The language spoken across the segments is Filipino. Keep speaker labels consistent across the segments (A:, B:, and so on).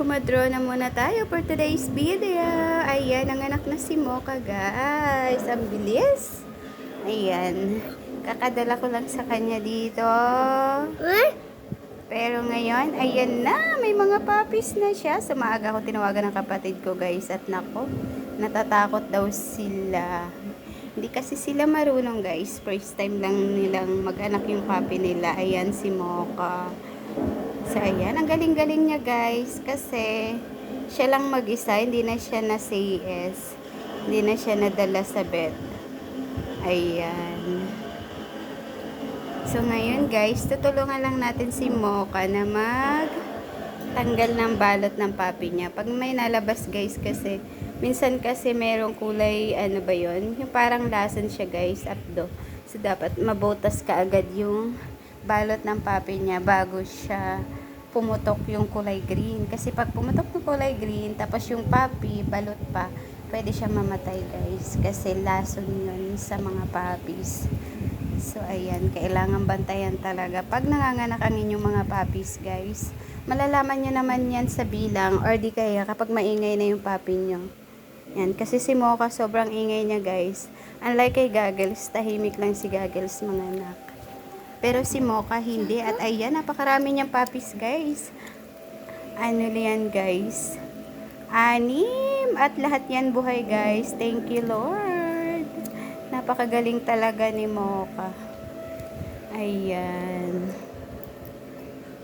A: kumadro na muna tayo for today's video. Ayan, ang anak na si Mocha, guys. Ang bilis. Ayan. Kakadala ko lang sa kanya dito. Pero ngayon, ayan na. May mga puppies na siya. Sa maaga ko tinawagan ng kapatid ko, guys. At nako, natatakot daw sila. Hindi kasi sila marunong, guys. First time lang nilang mag-anak yung puppy nila. Ayan, si Mocha. So, ayan. Ang galing-galing niya, guys. Kasi, siya lang mag-isa. Hindi na siya na CS. Hindi na siya nadala sa bed. Ayan. So, ngayon, guys, tutulungan lang natin si Mocha na mag tanggal ng balot ng papi niya. Pag may nalabas, guys, kasi minsan kasi merong kulay, ano ba yon Yung parang lason siya, guys, apdo. So, dapat mabotas ka agad yung balot ng papi niya bago siya pumutok yung kulay green. Kasi pag pumutok yung kulay green, tapos yung papi, balot pa, pwede siya mamatay guys. Kasi lason yun sa mga puppies. So, ayan, kailangan bantayan talaga. Pag nanganganak ang inyong mga puppies, guys, malalaman nyo naman yan sa bilang or di kaya kapag maingay na yung puppy nyo. Yan, kasi si Mocha sobrang ingay niya, guys. Unlike kay Gaggles, tahimik lang si Gaggles mga anak. Pero si Mocha hindi. At ayan, napakarami niyang puppies, guys. Ano yan, guys? Anim. At lahat yan buhay, guys. Thank you, Lord. Napakagaling talaga ni Mocha. Ayan.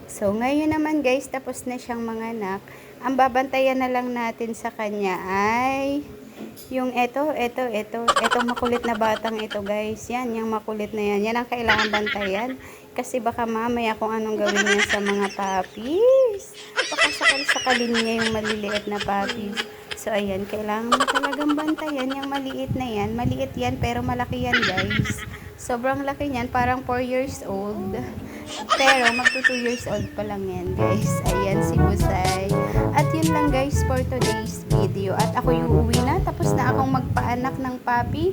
A: So, ngayon naman, guys, tapos na siyang manganak. Ang babantayan na lang natin sa kanya ay yung eto, eto, eto, eto makulit na batang ito guys. Yan, yung makulit na yan. Yan ang kailangan bantayan. Kasi baka mamaya kung anong gawin niya sa mga puppies. Baka sakal-sakalin niya yung maliliit na puppies. So, ayan, kailangan mo talagang bantayan yung maliit na yan. Maliit yan, pero malaki yan guys. Sobrang laki niyan, parang 4 years old. Pero magto 2 years old pa lang yan guys. Ayan si Busay. At yun lang guys for today's video. At ako yung uwi na. Tapos na akong magpaanak ng papi.